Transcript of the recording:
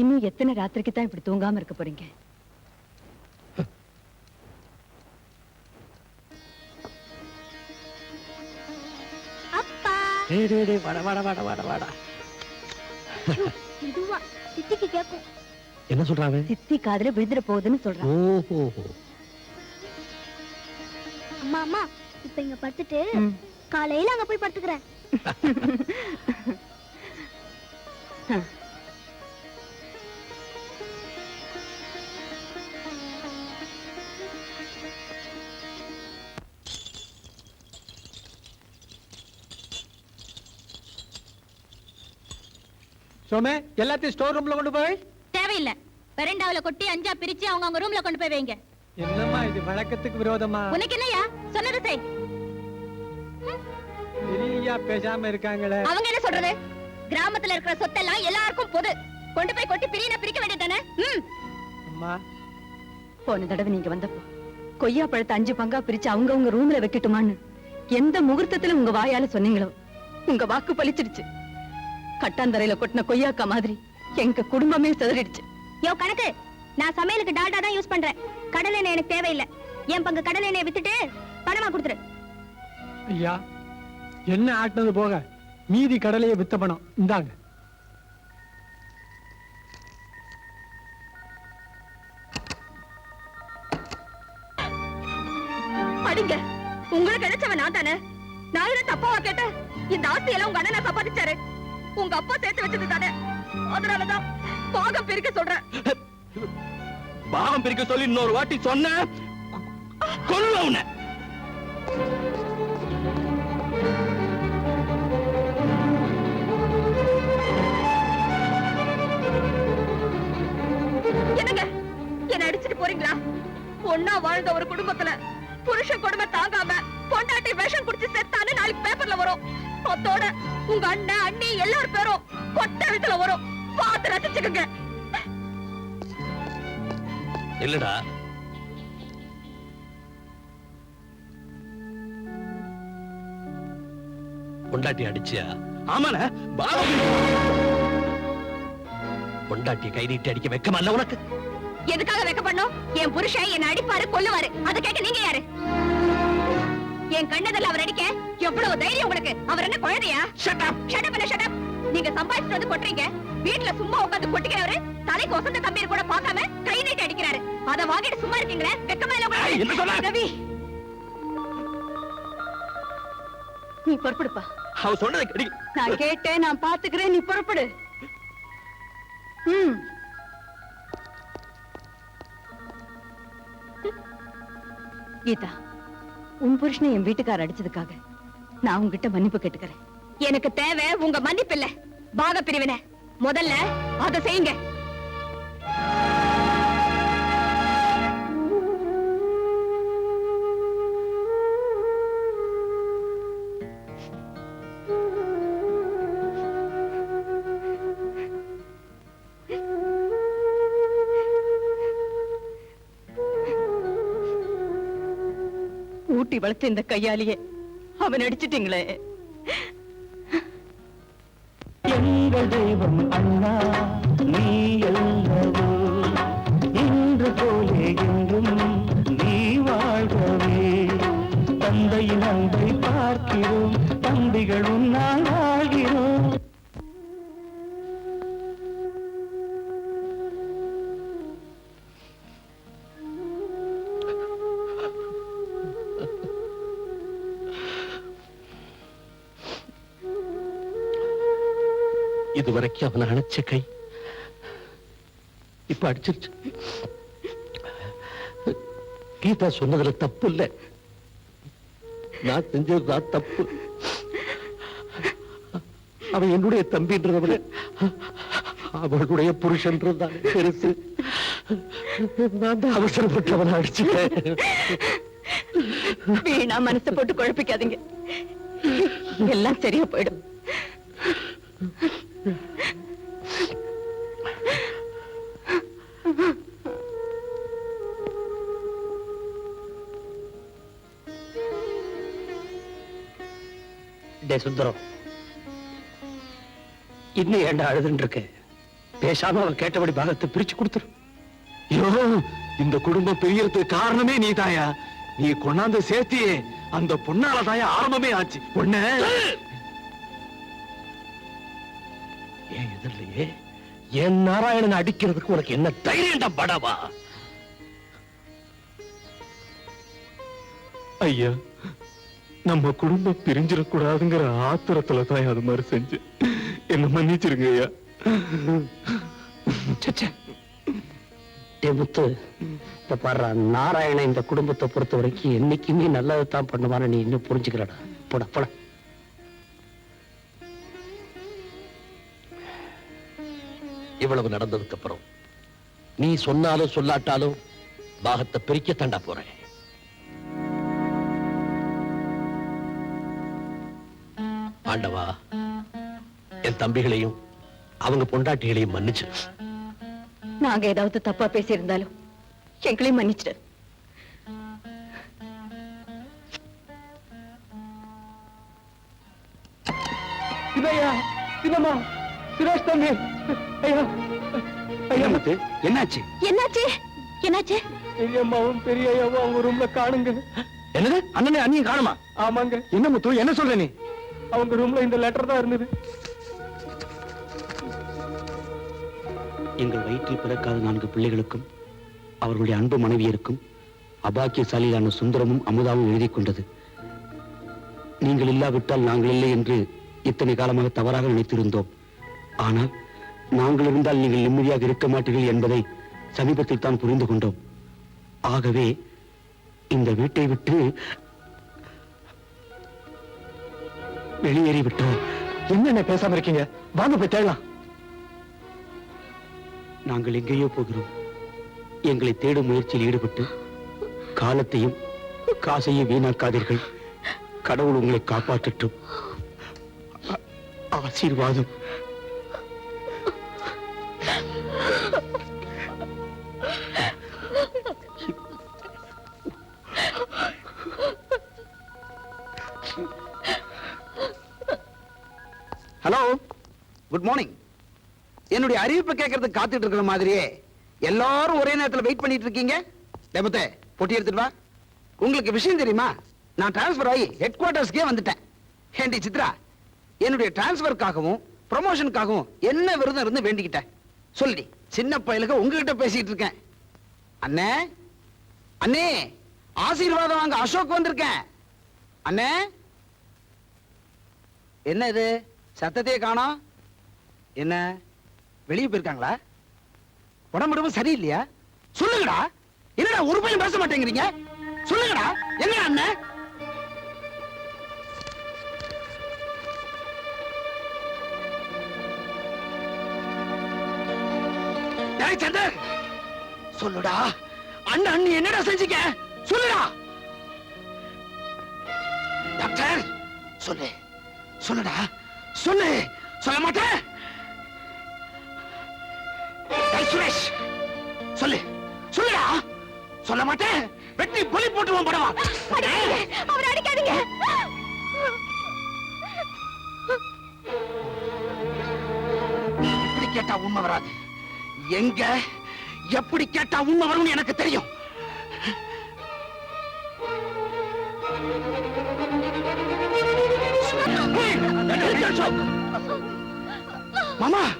இன்னும் எத்தனை ராத்திரிக்கு தான் இப்படி தூங்காம இருக்க போறீங்க? என்ன சொல்றாங்க சித்தி காதுல விழுந்துட போகுதுன்னு சொல்றான் ஓஹோ. அம்மா அம்மா இப்ப இங்க படுத்துட்டு. காலையில அங்க போய் படுத்துக்கிறேன். சோமே எல்லாத்தையும் ஸ்டோர் ரூம்ல கொண்டு போய். தேவையில்லை. பெரண்டாவில கொட்டி அஞ்சா பிரிச்சு அவங்க அவங்க ரூம்ல கொண்டு போய் வைங்க. என்னம்மா இது வழக்கத்துக்கு விரோதமா? உனக்கு என்னய்யா? சொன்னது செய். பெரியா பேசாம இருக்காங்களே. அவங்க என்ன சொல்றது? கிராமத்துல இருக்கிற சொத்தெல்லாம் எல்லாருக்கும் பொது. கொண்டு போய் கொட்டி பிரியின பிரிக்க வேண்டியதானே அம்மா. போன தடவை நீங்க வந்தப்போ கொய்யா பழத்தை அஞ்சு பங்கா பிரிச்சு அவங்க உங்க ரூம்ல வைக்கட்டுமான்னு எந்த முகூர்த்தத்துல உங்க வாயால சொன்னீங்களோ உங்க வாக்கு பலிச்சிடுச்சு கட்டாந்தரையில கொட்டின கொய்யாக்கா மாதிரி எங்க குடும்பமே சிதறிடுச்சு. யோ கணக்கு. நான் சமையலுக்கு டால்டா தான் யூஸ் பண்றேன். கடலை எண்ணெய் எனக்கு தேவையில்லை. என் பங்கு கடலை எண்ணெயை வித்துட்டு பணமா கொடுத்துரு. ஐயா என்ன ஆட்டினது போக? மீதி கடலையை வித்த பணம். இந்தாங்க. அடிங்க. உங்களுக்கு கிடைச்சவன் நான் தானே? நான் என்ன தப்பாவா கேட்டேன்? இந்த ஆஸ்தி எல்லாம் உங்க அண்ணன் சம்பாதிச்சாரு உங்க அப்பா சேர்த்து வச்சது தானே? அதனாலதான் பாகம் பிரிக்க சொல்றேன். பாவம் பிரிக்க சொல்லி இன்னொரு வாட்டி சொன்ன கொல்ல உன்னை. என்னங்க? என்ன அடிச்சிட்டு போறீங்களா? ஒன்னா வாழ்ந்த ஒரு குடும்பத்துல புருஷன் கொடுமை தாங்காம பொண்டாட்டி விஷம் குடிச்சு செத்தான்னு நாளைக்கு பேப்பர்ல வரும். அதோட உங்க அண்ணன் அண்ணி எல்லாரும் பேரும் கொட்ட வித்துல வரும். பார்த்து ரசிச்சுக்கோங்க. இல்லடா. பொண்டாட்டி அடிச்சியா? பாவம் பொண்டாட்டி கை நீட்டி அடிக்க வெக்கமா இல்ல உனக்கு? எதுக்காக வைக்க பண்ணோம் என் புருஷன் என்ன அடிப்பாரு கொல்லுவாரு. அதை கேட்க நீங்க யாரு? என் கண்ணதில் அவர் அடிக்க எவ்வளவு தைரியம் உங்களுக்கு? அவர் என்ன குழந்தையா? Shut up. Shut up shut up நீங்க சம்பாதிச்சுட்டு வந்து கொட்டுறீங்க. வீட்ல சும்மா உட்கார்ந்து கொட்டிக்கிறவரு தலைக்கு வசந்த கம்பீர் கூட பார்க்காம கை நீட்டி அடிக்கிறாரு. அத வாங்கிட்டு சும்மா இருக்கீங்களே? வெக்கமா இல்ல? ரவி. நீ புறப்படுப்பா. அவ சொன்னதை கடி நான் கேட்டேன் நான் பாத்துக்கிறேன் நீ புறப்படு. ம். கீதா. உன் புருஷனை என் வீட்டுக்கார அடிச்சதுக்காக நான் உன்கிட்ட மன்னிப்பு கேட்டுக்கிறேன். எனக்கு தேவை உங்க மன்னிப்பு இல்ல பாக பிரிவினை. முதல்ல அதை செய்யுங்க. ஊட்டி வளர்த்த இந்த கையாலேயே அவன் அடிச்சிட்டீங்களே. எங்கள் தெய்வம் அண்ணா நீ அல்லவோ இன்று போலே என்றும் நீ வாழ்கவே. தந்தையின் அன்பை பார்க்கிறோம் தம்பிகள் உன்னால் வாழ்கிறோம். இது வரைக்கும் அவனை அணைச்ச கை இப்ப அடிச்சிருச்சு. கீதா சொன்னதுல தப்பு இல்ல. நான் செஞ்சதுதான் தப்பு. அவன் என்னுடைய தம்பின்றதை விட அவளுடைய புருஷன்றதுதான் பெருசு. நான் தான் அவசரப்பட்டவனை அடிச்சுட்டேன். வீணா மனசை போட்டு குழப்பிக்காதீங்க. எல்லாம் சரியா போயிடும். டே சுந்தரம் இன்னும் ஏன்டா அழுதுன்னு இருக்கு பேசாம அவன் கேட்டபடி பாகத்தை பிரிச்சு கொடுத்துரு. ஐயோ இந்த குடும்பம் பிரியறதுக்கு காரணமே நீ தாயா நீ கொண்டாந்து சேர்த்தியே அந்த பொண்ணால தாயா ஆரம்பமே ஆச்சு. பொண்ணு. எதிரிலேயே என் நாராயணன் அடிக்கிறதுக்கு உனக்கு என்ன தைரியம்டா படவா? ஐயா நம்ம குடும்பம் பிரிஞ்சிடக்கூடாதுங்கிற ஆத்திரத்துல தான் அது மாதிரி செஞ்சு என்ன மன்னிச்சிருங்க ஐயா. முத்து இந்த பாரு நாராயணன் இந்த குடும்பத்தை பொறுத்த வரைக்கும் என்னைக்குமே நல்லதை தான் பண்ணுவான்னு நீ இன்னும் புரிஞ்சுக்கிறடா போடா போடா. இவ்வளவு நடந்ததுக்கு அப்புறம் நீ சொன்னாலும் சொல்லாட்டாலும் பாகத்தை பிரிக்க தண்டா போறேன். ஆண்டவா என் தம்பிகளையும் அவங்க பொண்டாட்டிகளையும் மன்னிச்சு. நாங்க ஏதாவது தப்பா பேசியிருந்தாலும் எங்களையும் மன்னிச்சிடு. சிதையா சிதமா சுரேஷ் தம்பி. ஐயா ஐயா. என்னாச்சு? என்னாச்சு? என்னாச்சு? பெரியம்மாவும் பெரிய ஐயாவும் அவங்க ரூம்ல காணுங்க. என்னது? அண்ணனே அண்ணியும் காணுமா? ஆமாங்க. என்ன முத்து? என்ன சொல்ற நீ? அவங்க ரூம்ல இந்த லெட்டர் தான் இருந்தது. எங்கள் வயிற்றில் பிறக்காத நான்கு பிள்ளைகளுக்கும் அவர்களுடைய அன்பு மனைவியருக்கும் அபாக்கியசாலியான சுந்தரமும் அமுதாவும் எழுதி கொண்டது. நீங்கள் இல்லாவிட்டால் நாங்கள் இல்லை என்று இத்தனை காலமாக தவறாக நினைத்திருந்தோம். ஆனால் நாங்கள் இருந்தால் நீங்கள் நிம்மதியாக இருக்க மாட்டீர்கள் என்பதை சமீபத்தில் தான் புரிந்து கொண்டோம். ஆகவே இந்த வீட்டை விட்டு வெளியேறி விட்டோம். என்னென்ன பேசாம இருக்கீங்க? வாங்க போய் தேடலாம். நாங்கள் எங்கேயோ போகிறோம். எங்களை தேடும் முயற்சியில் ஈடுபட்டு காலத்தையும் காசையும் வீணாக்காதீர்கள். கடவுள் உங்களை காப்பாற்றட்டும். ஆசீர்வாதம். என்னுடைய அறிவிப்பை கேட்கறதுக்கு காத்துட்டு இருக்கிற மாதிரியே எல்லாரும் ஒரே நேரத்தில் வெயிட் பண்ணிட்டு இருக்கீங்க. டெபத்தே பொட்டி எடுத்துட்டு வா. உங்களுக்கு விஷயம் தெரியுமா? நான் டிரான்ஸ்ஃபர் ஆகி ஹெட் குவார்டர்ஸ்க்கே வந்துட்டேன். ஏண்டி சித்ரா என்னுடைய டிரான்ஸ்ஃபருக்காகவும் ப்ரொமோஷனுக்காகவும் என்ன விருதம் இருந்து வேண்டிக்கிட்டேன் சொல்லி சின்ன பயலுக்கு உங்ககிட்ட பேசிட்டு இருக்கேன். அண்ணே அண்ணே ஆசீர்வாதம் வாங்க அசோக் வந்திருக்கேன். அண்ணே என்ன இது? சத்தத்தையே காணோம். என்ன? வெளியே போயிருக்காங்களா? உடம்பு உடம்பு சரியில்லையா? சொல்லுங்கடா. என்னடா ஒரு பையன் பேச மாட்டேங்கிறீங்க? சொல்லுங்கடா. என்ன அண்ணன் சந்தர் சொல்லுடா. அண்ணன் அண்ணி என்னடா செஞ்சுக்க? சொல்லுடா. டாக்டர் சொல்லு. சொல்லுடா. சொல்லு. சொல்ல மாட்டேன். சுரேஷ் சொல்லு சொல்லுடா சொல்ல மாட்டேன் வெட்டி பொலி போட்டுவோம் படவா அவர் அடிக்காதீங்க இப்படி கேட்டா உண்மை வராது எங்க எப்படி கேட்டா உண்மை வரும்னு எனக்கு தெரியும் மாமா